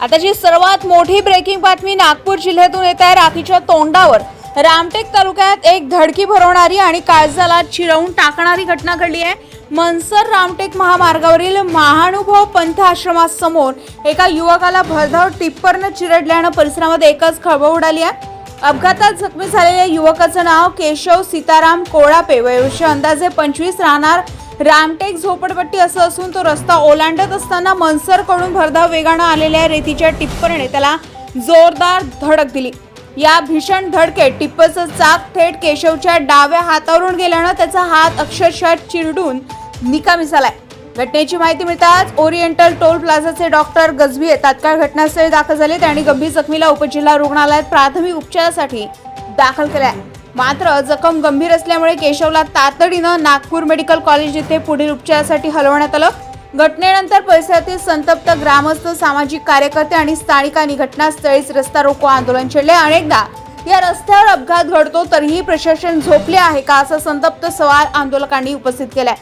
आताची सर्वात मोठी ब्रेकिंग बातमी नागपूर जिल्ह्यातून येत आहे राखीच्या तोंडावर. रामटेक तालुक्यात एक धडकी भरवणारी आणि काळजाला चिरवून टाकणारी घटना घडली आहे. मनसर रामटेक महामार्गावरील महानुभव पंथ आश्रमासमोर एका युवकाला भरधाव टिप्परनं चिरडल्यानं परिसरामध्ये एकच खळबळ उडाली आहे. अपघातात जखमी झालेल्या युवकाचं नाव केशव सीताराम कोळापे. वयोवर्ष अंदाजे पंचवीस राहणार रामटेक झोपडपट्टी असं असून तो रस्ता ओलांडत असताना मनसरकडून भरधाव वेगानं आलेल्या रेतीच्या टिप्परने त्याला जोरदार धडक दिली. या भीषण धडकेत टिप्परचं चाक थेट केशवच्या डाव्या हातावरून गेल्यानं त्याचा हात अक्षरशः चिरडून निकामी झालाय. घटनेची माहिती मिळताच ओरिएंटल टोल प्लाझाचे डॉक्टर गजबी तात्काळ घटनास्थळी दाखल झाले. त्यांनी गंभीर जखमीला उपजिल्हा रुग्णालयात प्राथमिक उपचारासाठी दाखल केलाय. मात्र जखम गंभीर असल्यामुळे केशवला तातडीनं नागपूर मेडिकल कॉलेज येथे पुढील उपचारासाठी हलवण्यात आलं. घटनेनंतर परिसरातील संतप्त ग्रामस्थ सामाजिक कार्यकर्ते आणि स्थानिकांनी घटनास्थळीच रस्ता रोको आंदोलन छेडले. अनेकदा या रस्त्यावर अपघात घडतो तरीही प्रशासन झोपले आहे का असा संतप्त सवाल आंदोलकांनी उपस्थित केलाय.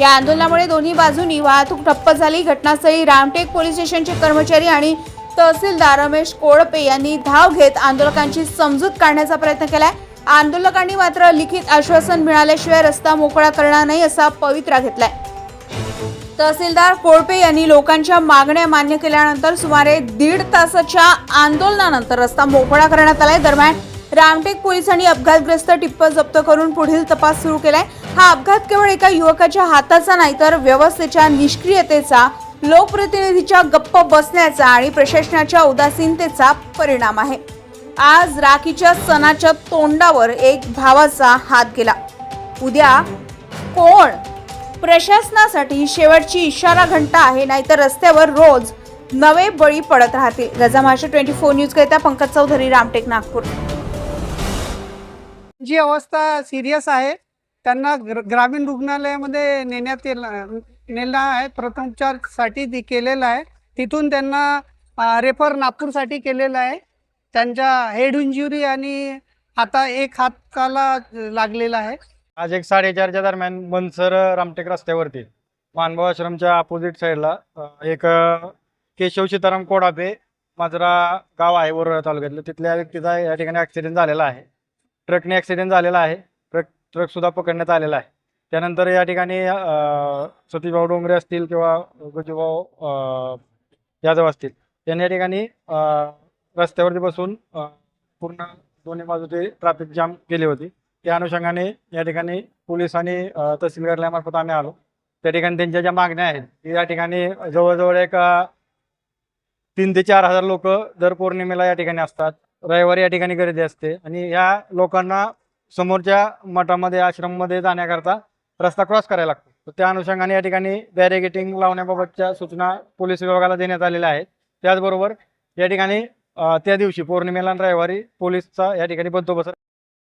या आंदोलनामुळे दोन्ही बाजूनी वाहतूक ठप्प झाली. घटनास्थळी रामटेक पोलीस स्टेशनचे कर्मचारी आणि तहसीलदार रमेश कोळपे यांनी धाव घेत आंदोलकांची समजूत काढण्याचा प्रयत्न केलाय. आंदोलकांनी मात्र लिखित आश्वासन मिळाल्याशिवाय रस्ता मोकळा करणार नाही असा पवित्रा घेतलाय. तहसीलदार कोळपे यांनी लोकांच्या मागण्या मान्य केल्यानंतर सुमारे दीड तासाच्या आंदोलनानंतर रस्ता मोकळा करण्यात आलाय. दरम्यान रामटेक पोलिसांनी अपघातग्रस्त टिप्प जप्त करून पुढील तपास सुरू केलाय. हा अपघात केवळ एका युवकाच्या हाताचा नाही तर व्यवस्थेच्या निष्क्रियतेचा लोकप्रतिनिधीच्या गप्प बसण्याचा आणि प्रशासनाच्या उदासीनतेचा परिणाम आहे. आज राखीच्या सणाच्या तोंडावर एक भावाचा हात गेला. उद्या कोण प्रशासनासाठी शेवटची इशारा घंटा आहे नाहीतर रस्त्यावर रोज नवे बळी पडत राहतील. गजा ट्वेंटी फोर न्यूज करिता पंकज चौधरी रामटेक नागपूर. जी अवस्था सिरियस आहे त्यांना ग्र- ग्रामीण रुग्णालयामध्ये नेण्यात येल नेलं आहे. प्रथमोपचारसाठी ती केलेलं आहे. तिथून त्यांना रेफर नागपूरसाठी केलेलं आहे. त्यांच्या हेड इंजुरी आणि आता एक हाताला लागलेला आहे. आज एक साडेचारच्या दरम्यान मनसर रामटेक रस्त्यावरती मानभाव आश्रमच्या अपोजिट साईडला एक केशव सीताराम कोडापे माजरा गाव आहे वरोरा तालुक्यातलं. तिथल्या व्यक्तीचा या ठिकाणी ॲक्सिडेंट झालेला आहे. ट्रकने ॲक्सिडेंट झालेला आहे. ट्रक ट्रकसुद्धा पकडण्यात आलेला आहे. त्यानंतर या ठिकाणी सतीशभाऊ डोंगरे असतील किंवा गजूभाऊ यादव असतील. त्यांनी या ठिकाणी रस्त्यावरती बसून पूर्ण दोन्ही बाजूचे ट्रॅफिक जाम केली होती. त्या अनुषंगाने या ठिकाणी पोलीस आणि तहसील कार्यालयामार्फत आम्ही आलो. त्या ठिकाणी त्यांच्या ज्या मागण्या आहेत की या ठिकाणी जवळजवळ एक तीन ते चार हजार लोक दर पौर्णिमेला या ठिकाणी असतात. रविवारी या ठिकाणी गर्दी असते आणि या लोकांना समोरच्या मठामध्ये आश्रममध्ये जाण्याकरता रस्ता क्रॉस करायला लागतो. तर त्या अनुषंगाने या ठिकाणी बॅरिगेटिंग लावण्याबाबतच्या सूचना पोलीस विभागाला देण्यात आलेल्या आहेत. त्याचबरोबर या ठिकाणी त्या दिवशी पौर्णिमेला आणि रविवारी पोलीसचा या ठिकाणी बंदोबस्त